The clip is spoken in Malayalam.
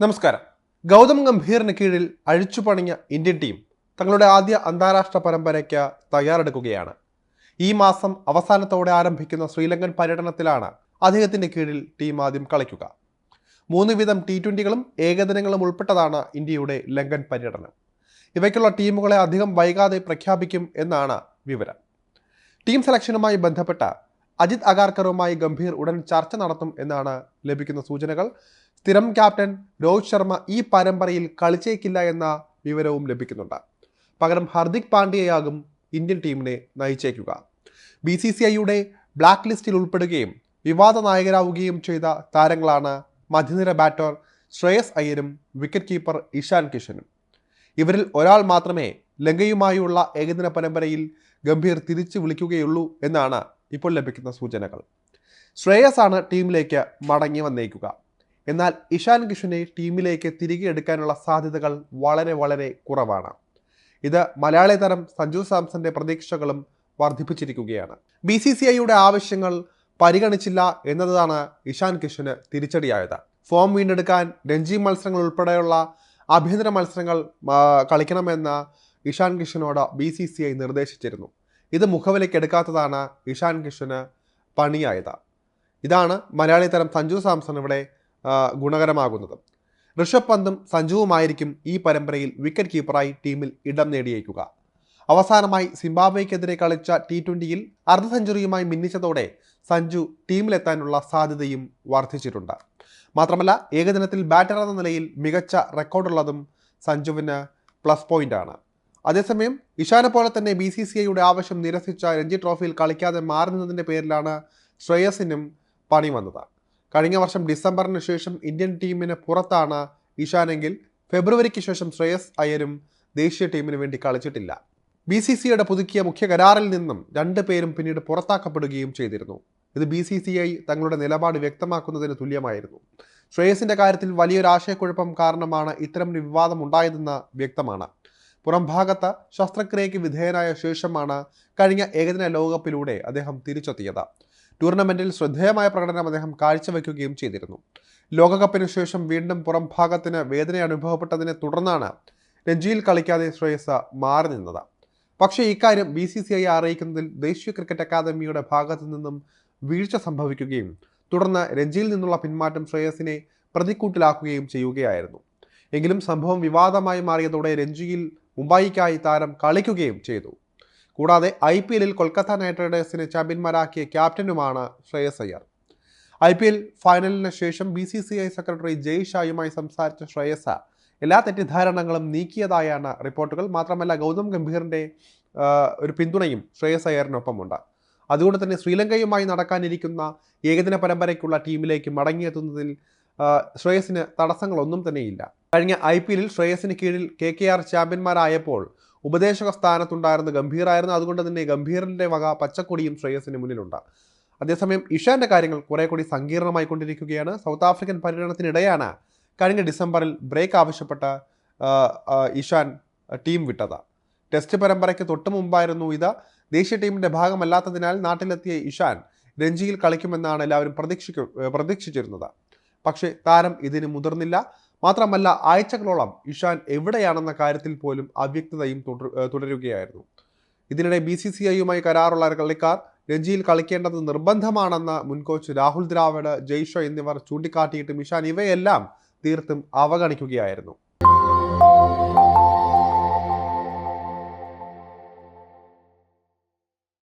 നമസ്കാരം. ഗൗതം ഗംഭീറിന് കീഴിൽ അഴിച്ചുപണിഞ്ഞ ഇന്ത്യൻ ടീം തങ്ങളുടെ ആദ്യ അന്താരാഷ്ട്ര പരമ്പരയ്ക്ക് തയ്യാറെടുക്കുകയാണ്. ഈ മാസം അവസാനത്തോടെ ആരംഭിക്കുന്ന ശ്രീലങ്കൻ പര്യടനത്തിലാണ് അദ്ദേഹത്തിന്റെ കീഴിൽ ടീം ആദ്യം കളിക്കുക. മൂന്ന് വീതം ടി ട്വന്റികളും ഏകദിനങ്ങളും ഉൾപ്പെട്ടതാണ് ഇന്ത്യയുടെ ലങ്കൻ പര്യടനം. ഇവയ്ക്കുള്ള ടീമുകളെ അധികം വൈകാതെ പ്രഖ്യാപിക്കും എന്നാണ് വിവരം. ടീം സെലക്ഷനുമായി ബന്ധപ്പെട്ട അജിത് അഗാർക്കറുമായി ഗംഭീർ ഉടൻ ചർച്ച നടത്തും എന്നാണ് ലഭിക്കുന്ന സൂചനകൾ. സ്ഥിരം ക്യാപ്റ്റൻ രോഹിത് ശർമ്മ ഈ പരമ്പരയിൽ കളിച്ചേക്കില്ല എന്ന വിവരവും ലഭിക്കുന്നുണ്ട്. പകരം ഹർദിക് പാണ്ഡ്യയാകും ഇന്ത്യൻ ടീമിനെ നയിച്ചേക്കുക. ബി സി സി ഐയുടെ ബ്ലാക്ക് ലിസ്റ്റിൽ ഉൾപ്പെടുകയും വിവാദ നായകരാവുകയും ചെയ്ത താരങ്ങളാണ് മധ്യനിര ബാറ്റർ ശ്രേയസ് അയ്യരും വിക്കറ്റ് കീപ്പർ ഇഷാൻ കിഷനും. ഇവരിൽ ഒരാൾ മാത്രമേ ലങ്കയുമായുള്ള ഏകദിന പരമ്പരയിൽ ഗംഭീർ തിരിച്ചു വിളിക്കുകയുള്ളൂ എന്നാണ് ഇപ്പോൾ ലഭിക്കുന്ന സൂചനകൾ. ശ്രേയസ് ആണ് ടീമിലേക്ക് മടങ്ങി വന്നേക്കുക. എന്നാൽ ഇഷാൻ കിഷനെ ടീമിലേക്ക് തിരികെ എടുക്കാനുള്ള സാധ്യതകൾ വളരെ വളരെ കുറവാണ്. ഇത് മലയാളി തരം സഞ്ജു സാംസന്റെ പ്രതീക്ഷകളും വർദ്ധിപ്പിച്ചിരിക്കുകയാണ്. ബി സി സി ഐയുടെ ആവശ്യങ്ങൾ പരിഗണിച്ചില്ല എന്നതാണ് ഇഷാൻ കിഷന് തിരിച്ചടിയായത്. ഫോം വീണ്ടെടുക്കാൻ രഞ്ജി മത്സരങ്ങൾ ഉൾപ്പെടെയുള്ള ആഭ്യന്തര മത്സരങ്ങൾ കളിക്കണമെന്ന് ഇഷാൻ കിഷനോട് ബി സി സി ഐ നിർദ്ദേശിച്ചിരുന്നു. ഇത് മുഖവിലേക്ക് എടുക്കാത്തതാണ് ഇഷാൻ കിഷന് പണിയായത്. ഇതാണ് മലയാളി തരം സഞ്ജു സാംസൺ ഇവിടെ ഗുണകരമാകുന്നത്. ഋഷഭ് പന്തും സഞ്ജുവുമായിരിക്കും ഈ പരമ്പരയിൽ വിക്കറ്റ് കീപ്പറായി ടീമിൽ ഇടം നേടിയേക്കുക. അവസാനമായി സിംബാബ്വേക്കെതിരെ കളിച്ച ടി ട്വന്റിയിൽ അർദ്ധ സെഞ്ചുറിയുമായി മിന്നിച്ചതോടെ സഞ്ജു ടീമിലെത്താനുള്ള സാധ്യതയും വർദ്ധിച്ചിട്ടുണ്ട്. മാത്രമല്ല ഏകദിനത്തിൽ ബാറ്റർ എന്ന നിലയിൽ മികച്ച റെക്കോർഡുള്ളതും സഞ്ജുവിന് പ്ലസ് പോയിന്റ് ആണ്. അതേസമയം ഇഷാനെ പോലെ തന്നെ ബി സി സി ഐയുടെ ആവശ്യം നിരസിച്ച രഞ്ജി ട്രോഫിയിൽ കളിക്കാതെ മാറുന്നതിന്റെ പേരിലാണ് ശ്രേയസിനും പണി വന്നത്. കഴിഞ്ഞ വർഷം ഡിസംബറിന് ശേഷം ഇന്ത്യൻ ടീമിന് പുറത്താണ് ഇഷാനെങ്കിൽ ഫെബ്രുവരിക്ക് ശേഷം ശ്രേയസ് അയ്യരും ദേശീയ ടീമിന് വേണ്ടി കളിച്ചിട്ടില്ല. ബി സി സിയുടെ പുതുക്കിയ മുഖ്യ കരാറിൽ നിന്നും രണ്ട് പേരും പിന്നീട് പുറത്താക്കപ്പെടുകയും ചെയ്തിരുന്നു. ഇത് ബി സി സി ഐ തങ്ങളുടെ നിലപാട് വ്യക്തമാക്കുന്നതിന് തുല്യമായിരുന്നു. ശ്രേയസിന്റെ കാര്യത്തിൽ വലിയൊരു ആശയക്കുഴപ്പം കാരണമാണ് ഇത്തരം വിവാദം ഉണ്ടായതെന്ന് വ്യക്തമാണ്. പുറംഭാഗത്ത് ശസ്ത്രക്രിയയ്ക്ക് വിധേയനായ ശേഷമാണ് കഴിഞ്ഞ ഏകദിന ലോകകപ്പിലൂടെ അദ്ദേഹം തിരിച്ചെത്തിയത്. ടൂർണമെന്റിൽ ശ്രദ്ധേയമായ പ്രകടനം അദ്ദേഹം കാഴ്ചവെക്കുകയും ചെയ്തിരുന്നു. ലോകകപ്പിന് ശേഷം വീണ്ടും പുറം ഭാഗത്തിന് വേദന അനുഭവപ്പെട്ടതിനെ തുടർന്നാണ് രഞ്ജിയിൽ കളിക്കാതെ ശ്രേയസ് മാറി നിന്നത്. പക്ഷേ ഇക്കാര്യം ബി സി സി ഐ അറിയിക്കുന്നതിൽ ദേശീയ ക്രിക്കറ്റ് അക്കാദമിയുടെ ഭാഗത്തു നിന്നും വീഴ്ച സംഭവിക്കുകയും തുടർന്ന് രഞ്ജിയിൽ നിന്നുള്ള പിന്മാറ്റം ശ്രേയസിനെ പ്രതിക്കൂട്ടിലാക്കുകയും ചെയ്യുകയായിരുന്നു. എങ്കിലും സംഭവം വിവാദമായി മാറിയതോടെ രഞ്ജിയിൽ മുംബൈക്കായി താരം കളിക്കുകയും ചെയ്തു. കൂടാതെ ഐ പി എല്ലിൽ കൊൽക്കത്ത നൈറ്റ് റൈഡേഴ്സിനെ ചാമ്പ്യന്മാരാക്കിയ ക്യാപ്റ്റനുമാണ് Shreyas Iyer. I P L ഫൈനലിന് ശേഷം B C C I secretary Jay ഷായുമായി സംസാരിച്ച ശ്രേയസ എല്ലാ തെറ്റിദ്ധാരണകളും നീക്കിയതായാണ് റിപ്പോർട്ടുകൾ. മാത്രമല്ല ഗൗതം ഗംഭീറിന്റെ ഒരു പിന്തുണയും ശ്രേയസ് അയ്യറിനൊപ്പമുണ്ട്. അതുകൊണ്ട് തന്നെ ശ്രീലങ്കയുമായി നടക്കാനിരിക്കുന്ന ഏകദിന പരമ്പരയ്ക്കുള്ള ടീമിലേക്ക് മടങ്ങിയെത്തുന്നതിൽ ശ്രേയസിന് തടസ്സങ്ങളൊന്നും തന്നെയില്ല. കഴിഞ്ഞ ഐ പി എല്ലിൽ ശ്രേയസിന് കീഴിൽ കെ കെ ആർ ചാമ്പ്യന്മാരായപ്പോൾ ഉപദേശക സ്ഥാനത്തുണ്ടായിരുന്ന ഗംഭീറായിരുന്നു. അതുകൊണ്ട് തന്നെ ഗംഭീറിന്റെ വക പച്ചക്കൊടിയും ശ്രേയസിന് മുന്നിലുണ്ട്. അതേസമയം ഇഷാന്റെ കാര്യങ്ങൾ കുറെ കൂടി സങ്കീർണമായി കൊണ്ടിരിക്കുകയാണ്. സൗത്ത് ആഫ്രിക്കൻ പര്യടനത്തിനിടെയാണ് കഴിഞ്ഞ ഡിസംബറിൽ ബ്രേക്ക് ആവശ്യപ്പെട്ട ഇഷാൻ ടീം വിട്ടത്. ടെസ്റ്റ് പരമ്പരയ്ക്ക് തൊട്ടു മുമ്പായിരുന്നു ഇത്. ദേശീയ ടീമിന്റെ ഭാഗമല്ലാത്തതിനാൽ നാട്ടിലെത്തിയ ഇഷാൻ രഞ്ജിയിൽ കളിക്കുമെന്നാണ് എല്ലാവരും പ്രതീക്ഷിക്കു പ്രതീക്ഷിച്ചിരുന്നത്. പക്ഷേ താരം ഇതിന് മുതിർന്നില്ല. മാത്രമല്ല ആഴ്ചകളോളം ഇഷാൻ എവിടെയാണെന്ന കാര്യത്തിൽ പോലും അവ്യക്തതയും തുടരുകയായിരുന്നു. ഇതിനിടെ ബി സി സി ഐയുമായി കരാറുള്ള കളിക്കാർ രഞ്ജിയിൽ കളിക്കേണ്ടത് നിർബന്ധമാണെന്ന് മുൻ കോച്ച് രാഹുൽ ദ്രാവിഡ് ജയ്ഷോ എന്നിവർ ചൂണ്ടിക്കാട്ടിയിട്ടും ഇഷാൻ ഇവയെല്ലാം തീർത്തും അവഗണിക്കുകയായിരുന്നു.